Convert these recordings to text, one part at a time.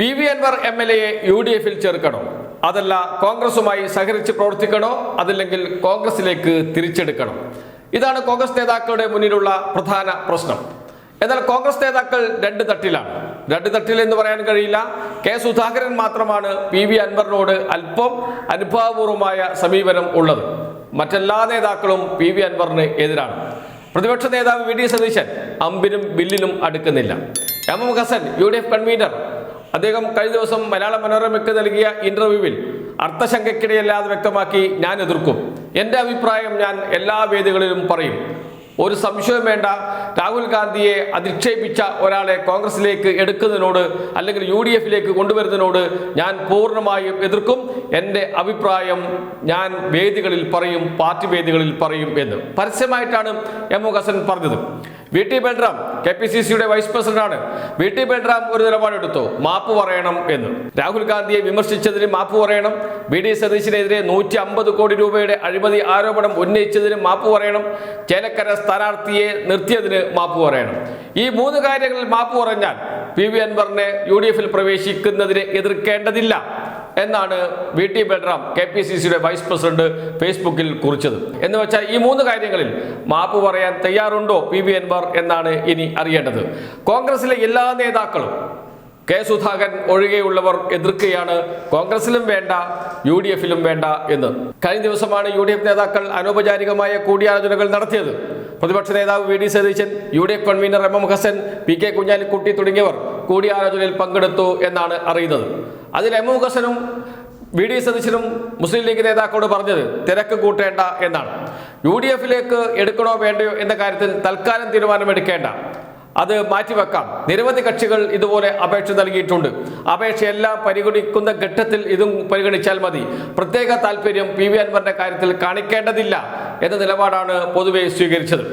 P V Anvar M L എയെ U D എഫിൽ ചേർക്കണോ? അതല്ല കോൺഗ്രസുമായി സഹകരിച്ച് പ്രവർത്തിക്കണോ? അതല്ലെങ്കിൽ കോൺഗ്രസിലേക്ക് തിരിച്ചെടുക്കണം? ഇതാണ് കോൺഗ്രസ് നേതാക്കളുടെ മുന്നിലുള്ള പ്രധാന പ്രശ്നം. എന്നാൽ കോൺഗ്രസ് നേതാക്കൾ രണ്ട് തട്ടിലാണ്. രണ്ട് തട്ടിൽ എന്ന് പറയാൻ കഴിയില്ല. കെ സുധാകരൻ മാത്രമാണ് പി വി അൻവറിനോട് അല്പം അനുഭാവപൂർവമായ സമീപനം ഉള്ളത്. മറ്റെല്ലാ നേതാക്കളും പി വി അൻവറിന് എതിരാണ്. പ്രതിപക്ഷ നേതാവ് വി ഡി സതീശൻ അമ്പിനും ബില്ലിനും അടുക്കുന്നില്ല. M M Hassan U D F convener. അദ്ദേഹം കഴിഞ്ഞ ദിവസം മലയാള മനോരമയ്ക്ക് നൽകിയ ഇന്റർവ്യൂവിൽ അർത്ഥശങ്കയ്ക്കിടയല്ലാതെ വ്യക്തമാക്കി ഞാൻ എതിർക്കും. എന്റെ അഭിപ്രായം ഞാൻ എല്ലാ വേദികളിലും പറയും. ഒരു സംശയം വേണ്ട. രാഹുൽ ഗാന്ധിയെ അധിക്ഷേപിച്ച ഒരാളെ കോൺഗ്രസിലേക്ക് എടുക്കുന്നതിനോട് അല്ലെങ്കിൽ യു ഡി എഫിലേക്ക് കൊണ്ടുവരുന്നതിനോട് ഞാൻ പൂർണമായും എതിർക്കും. എന്റെ അഭിപ്രായം ഞാൻ വേദികളിൽ പറയും പാർട്ടി വേദികളിൽ പറയും എന്ന്. പരസ്യമായിട്ടാണ് എം ഒ ഹസൻ പറഞ്ഞത്. V T Balram K P C സിയുടെ വൈസ് പ്രസിഡന്റാണ് വി ടി ബൽറാം ഒരു നിലപാടെടുത്തു. മാപ്പ് പറയണം എന്ന്. രാഹുൽ ഗാന്ധിയെ വിമർശിച്ചതിന് മാപ്പ് പറയണം. വി ഡി സതീശിനെതിരെ നൂറ്റി അമ്പത് കോടി രൂപയുടെ അഴിമതി ആരോപണം ഉന്നയിച്ചതിന് മാപ്പ് പറയണം. ചേലക്കര സ്ഥാനാർത്ഥിയെ നിർത്തിയതിന് മാപ്പ് പറയണം. ഈ മൂന്ന് കാര്യങ്ങളിൽ മാപ്പ് പറഞ്ഞാൽ പി വി അൻവറിനെ യു ഡി എഫിൽ പ്രവേശിക്കുന്നതിനെ എതിർക്കേണ്ടതില്ല. എന്നാണ് V T Balram K P C സിയുടെ വൈസ് പ്രസിഡന്റ് ഫേസ്ബുക്കിൽ കുറിച്ചത്. എന്ന് വെച്ചാൽ ഈ മൂന്ന് കാര്യങ്ങളിൽ മാപ്പ് പറയാൻ തയ്യാറുണ്ടോ പി വി അൻവർ എന്നാണ് ഇനി അറിയേണ്ടത്. കോൺഗ്രസിലെ എല്ലാ നേതാക്കളും കെ സുധാകരൻ ഒഴികെയുള്ളവർ എതിർക്കുകയാണ്. കോൺഗ്രസിലും വേണ്ട യു ഡി എഫിലും വേണ്ട എന്ന്. കഴിഞ്ഞ ദിവസമാണ് യു ഡി എഫ് നേതാക്കൾ അനൗപചാരികമായ കൂടിയാലോചനകൾ നടത്തിയത്. പ്രതിപക്ഷ നേതാവ് V D Satheesan U D F convener M M Hassan P K Kunhalikutty തുടങ്ങിയവർ കൂടിയാലോചനയിൽ പങ്കെടുത്തു എന്നാണ് അറിയുന്നത്. അതിൽ എം ഹസനും വി ഡി സതീശനും മുസ്ലിം ലീഗ് നേതാക്കളോട് പറഞ്ഞത് തിരക്ക് കൂട്ടേണ്ട എന്നാണ്. യു ഡി എഫിലേക്ക് എടുക്കണോ വേണ്ടയോ എന്ന കാര്യത്തിൽ തൽക്കാലം തീരുമാനമെടുക്കേണ്ട. അത് മാറ്റിവെക്കാം. നിരവധി കക്ഷികൾ ഇതുപോലെ അപേക്ഷ നൽകിയിട്ടുണ്ട്. അപേക്ഷയെല്ലാം പരിഗണിക്കുന്ന ഘട്ടത്തിൽ ഇതും പരിഗണിച്ചാൽ മതി. പ്രത്യേക താല്പര്യം പി വി അൻവറിന്റെ കാര്യത്തിൽ കാണിക്കേണ്ടതില്ല എന്ന നിലപാടാണ് പൊതുവെ സ്വീകരിച്ചത്.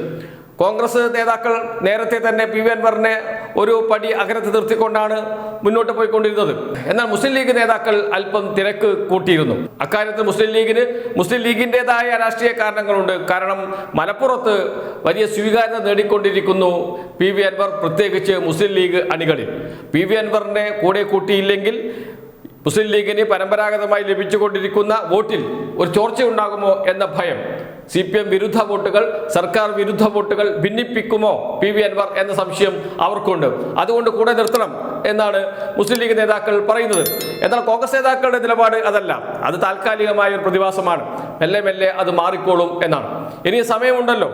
കോൺഗ്രസ് നേതാക്കൾ നേരത്തെ തന്നെ പി വി അൻവറിനെ ഒരു പടി അകലത്ത് നിർത്തിക്കൊണ്ടാണ് മുന്നോട്ട് പോയിക്കൊണ്ടിരുന്നത്. എന്നാൽ മുസ്ലിം ലീഗ് നേതാക്കൾ അല്പം തിരക്ക് കൂട്ടിയിരുന്നു. അക്കാര്യത്തിൽ മുസ്ലിം ലീഗിന് മുസ്ലിം ലീഗിന്റെതായ രാഷ്ട്രീയ കാരണങ്ങളുണ്ട്. കാരണം മലപ്പുറത്ത് വലിയ സ്വീകാര്യത നേടിക്കൊണ്ടിരിക്കുന്നു പി വി അൻവർ പ്രത്യേകിച്ച് മുസ്ലിം ലീഗ് അണികളിൽ. പി വി അൻവറിനെ കൂടെ കൂട്ടിയില്ലെങ്കിൽ മുസ്ലിം ലീഗിന് പരമ്പരാഗതമായി ലഭിച്ചുകൊണ്ടിരിക്കുന്ന വോട്ടിൽ ഒരു ചോർച്ചയുണ്ടാകുമോ എന്ന ഭയം. സി പി എം വിരുദ്ധ വോട്ടുകൾ സർക്കാർ വിരുദ്ധ വോട്ടുകൾ ഭിന്നിപ്പിക്കുമോ പി വി അൻവർ എന്ന സംശയം അവർക്കുണ്ട്. അതുകൊണ്ട് കൂടെ നിർത്തണം എന്നാണ് മുസ്ലിം ലീഗ് നേതാക്കൾ പറയുന്നത്. എന്നാൽ കോൺഗ്രസ് നേതാക്കളുടെ നിലപാട് അതല്ല. അത് താൽക്കാലികമായ ഒരു പ്രതിഭാസമാണ്. മെല്ലെ മെല്ലെ അത് മാറിക്കോളും എന്നാണ്. ഇനി സമയമുണ്ടല്ലോ.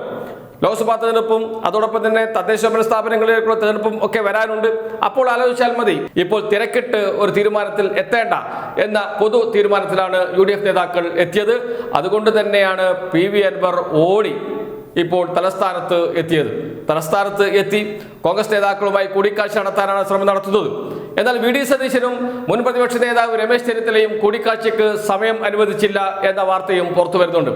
ലോക്സഭാ തെരഞ്ഞെടുപ്പും അതോടൊപ്പം തന്നെ തദ്ദേശ ഭരണ സ്ഥാപനങ്ങളിലേക്കുള്ള തെരഞ്ഞെടുപ്പും ഒക്കെ വരാനുണ്ട്. അപ്പോൾ ആലോചിച്ചാൽ മതി ഇപ്പോൾ തിരക്കിട്ട് ഒരു തീരുമാനത്തിൽ എത്തേണ്ട എന്ന പൊതു തീരുമാനത്തിലാണ് യു നേതാക്കൾ എത്തിയത്. അതുകൊണ്ട് തന്നെയാണ് പി വി അൻവർ ഓടി ഇപ്പോൾ തലസ്ഥാനത്ത് എത്തിയത്. തലസ്ഥാനത്ത് എത്തി കോൺഗ്രസ് നേതാക്കളുമായി കൂടിക്കാഴ്ച നടത്താനാണ് ശ്രമം നടത്തുന്നത്. എന്നാൽ വി ഡി സതീശനും മുൻ പ്രതിപക്ഷ നേതാവ് രമേശ് ചെന്നിത്തലയും കൂടിക്കാഴ്ചയ്ക്ക് സമയം അനുവദിച്ചില്ല എന്ന വാർത്തയും പുറത്തു വരുന്നുണ്ട്.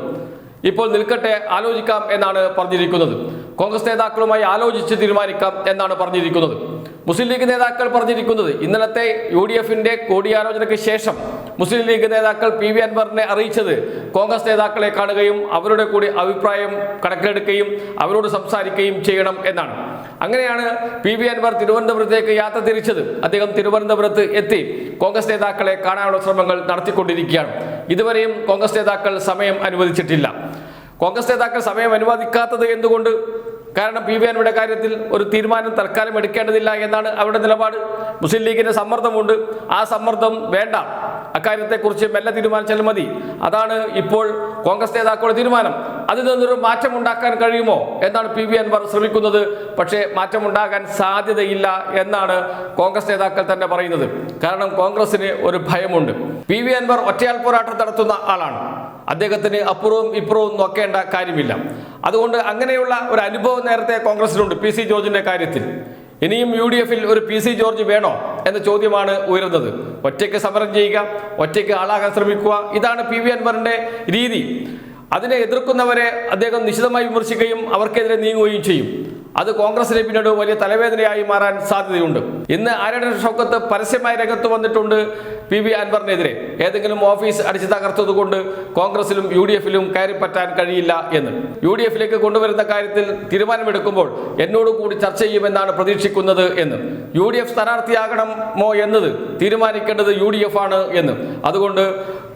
ഇപ്പോൾ നിൽക്കട്ടെ ആലോചിക്കാം എന്നാണ് പറഞ്ഞിരിക്കുന്നത്. കോൺഗ്രസ് നേതാക്കളുമായി ആലോചിച്ച് തീരുമാനിക്കാം എന്നാണ് പറഞ്ഞിരിക്കുന്നത്. മുസ്ലിം ലീഗ് നേതാക്കൾ പറഞ്ഞിരിക്കുന്നത് ഇന്നലത്തെ യു ഡി എഫിന്റെ കൂടിയാലോചനയ്ക്ക് ശേഷം മുസ്ലിം ലീഗ് നേതാക്കൾ പി വി അൻവറിനെ അറിയിച്ചത് കോൺഗ്രസ് നേതാക്കളെ കാണുകയും അവരുടെ കൂടി അഭിപ്രായം കണക്കിലെടുക്കുകയും അവരോട് സംസാരിക്കുകയും ചെയ്യണം എന്നാണ്. അങ്ങനെയാണ് പി വി അൻവർ തിരുവനന്തപുരത്തേക്ക് യാത്ര തിരിച്ചത്. അദ്ദേഹം തിരുവനന്തപുരത്ത് എത്തി കോൺഗ്രസ് നേതാക്കളെ കാണാനുള്ള ശ്രമങ്ങൾ നടത്തിക്കൊണ്ടിരിക്കുകയാണ്. ഇതുവരെയും കോൺഗ്രസ് നേതാക്കൾ സമയം അനുവദിച്ചിട്ടില്ല. കോൺഗ്രസ് നേതാക്കൾ സമയം അനുവദിക്കാത്തത് എന്തുകൊണ്ട്? കാരണം പി വി അൻവരുടെ കാര്യത്തിൽ ഒരു തീരുമാനം തൽക്കാലം എടുക്കേണ്ടതില്ല എന്നാണ് അവരുടെ നിലപാട്. മുസ്ലിം ലീഗിന്റെ സമ്മർദ്ദമുണ്ട്. ആ സമ്മർദ്ദം വേണ്ട. അക്കാര്യത്തെക്കുറിച്ച് മെല്ലെ തീരുമാനിച്ചാൽ മതി. അതാണ് ഇപ്പോൾ കോൺഗ്രസ് നേതാക്കളുടെ തീരുമാനം. അതിൽ നിന്നൊരു മാറ്റം ഉണ്ടാക്കാൻ കഴിയുമോ എന്നാണ് പി വി അൻവർ ശ്രമിക്കുന്നത്. പക്ഷേ മാറ്റമുണ്ടാകാൻ സാധ്യതയില്ല എന്നാണ് കോൺഗ്രസ് നേതാക്കൾ തന്നെ പറയുന്നത്. കാരണം കോൺഗ്രസിന് ഒരു ഭയമുണ്ട്. പി വി അൻവർ ഒറ്റയാൽ പോരാട്ടം നടത്തുന്ന ആളാണ്. അദ്ദേഹത്തിന് അപ്പുറവും ഇപ്പുറവും നോക്കേണ്ട കാര്യമില്ല. അതുകൊണ്ട് അങ്ങനെയുള്ള ഒരു അനുഭവം നേരത്തെ കോൺഗ്രസിനുണ്ട് പി സി ജോർജിന്റെ കാര്യത്തിൽ. ഇനിയും യു ഡി എഫിൽ ഒരു പി സി ജോർജ് വേണോ എന്ന ചോദ്യമാണ് ഉയരുന്നത്. ഒറ്റയ്ക്ക് സമരം ചെയ്യുക ഒറ്റയ്ക്ക് ആളാകാൻ ശ്രമിക്കുക ഇതാണ് പി വി അൻവറിന്റെ രീതി. അതിനെ എതിർക്കുന്നവരെ അദ്ദേഹം നിശിതമായി വിമർശിക്കുകയും അവർക്കെതിരെ നീങ്ങുകയും ചെയ്യും. അത് കോൺഗ്രസിനെ പിന്നീട് വലിയ തലവേദനയായി മാറാൻ സാധ്യതയുണ്ട്. ഇന്ന് ആരുടെ ഷൗക്കത്ത് പരസ്യമായി രംഗത്ത് വന്നിട്ടുണ്ട് പി വി അൻവറിനെതിരെ. ഏതെങ്കിലും ഓഫീസ് അടിച്ചു തകർത്തതുകൊണ്ട് കോൺഗ്രസിലും യു ഡി എഫിലും കയറിപ്പറ്റാൻ കഴിയില്ല എന്ന്. യു ഡി എഫിലേക്ക് കൊണ്ടുവരുന്ന കാര്യത്തിൽ തീരുമാനമെടുക്കുമ്പോൾ എന്നോട് കൂടി ചർച്ച ചെയ്യുമെന്നാണ് പ്രതീക്ഷിക്കുന്നത് എന്ന്. യു ഡി എഫ് സ്ഥാനാർത്ഥിയാകണമോ എന്നത് തീരുമാനിക്കേണ്ടത് യു ഡി എഫ് ആണ് എന്ന്. അതുകൊണ്ട്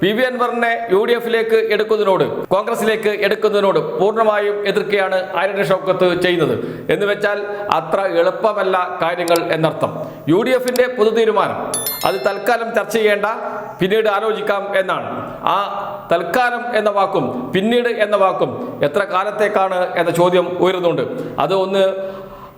പി വി അൻവറിനെ യു ഡി എഫിലേക്ക് എടുക്കുന്നതിനോട് കോൺഗ്രസിലേക്ക് എടുക്കുന്നതിനോട് പൂർണമായും എതിർക്കുകയാണ് ആര്യന ഷൗക്കത്ത് ചെയ്യുന്നത്. എന്ന് വെച്ചാൽ അത്ര എളുപ്പമല്ല കാര്യങ്ങൾ എന്നർത്ഥം. യു ഡി എഫിന്റെ പൊതു തീരുമാനം അത് തൽക്കാലം ചർച്ച ചെയ്യേണ്ട. പിന്നീട് ആലോചിക്കാം എന്നാണ്. ആ തൽക്കാലം എന്ന വാക്കും പിന്നീട് എന്ന വാക്കും എത്ര കാലത്തേക്കാണ് എന്ന ചോദ്യം ഉയരുന്നുണ്ട്. അത് ഒന്ന്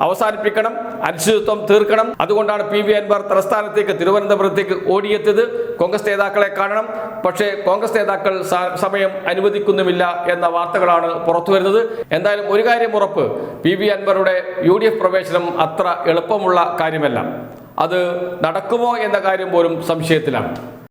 അവസാനിപ്പിക്കണം അനിശ്ചിതത്വം തീർക്കണം. അതുകൊണ്ടാണ് പി വി അൻവർ തലസ്ഥാനത്തേക്ക് തിരുവനന്തപുരത്തേക്ക് ഓടിയെത്തിയത്. കോൺഗ്രസ് നേതാക്കളെ കാണണം. പക്ഷേ കോൺഗ്രസ് നേതാക്കൾ സമയം അനുവദിക്കുന്നുമില്ല എന്ന വാർത്തകളാണ് പുറത്തു വരുന്നത്. എന്തായാലും ഒരു കാര്യം ഉറപ്പ് പി വി അൻവറുടെ യു ഡി എഫ് പ്രവേശനം അത്ര എളുപ്പമുള്ള കാര്യമല്ല. അത് നടക്കുമോ എന്ന കാര്യം പോലും സംശയത്തിലാണ്.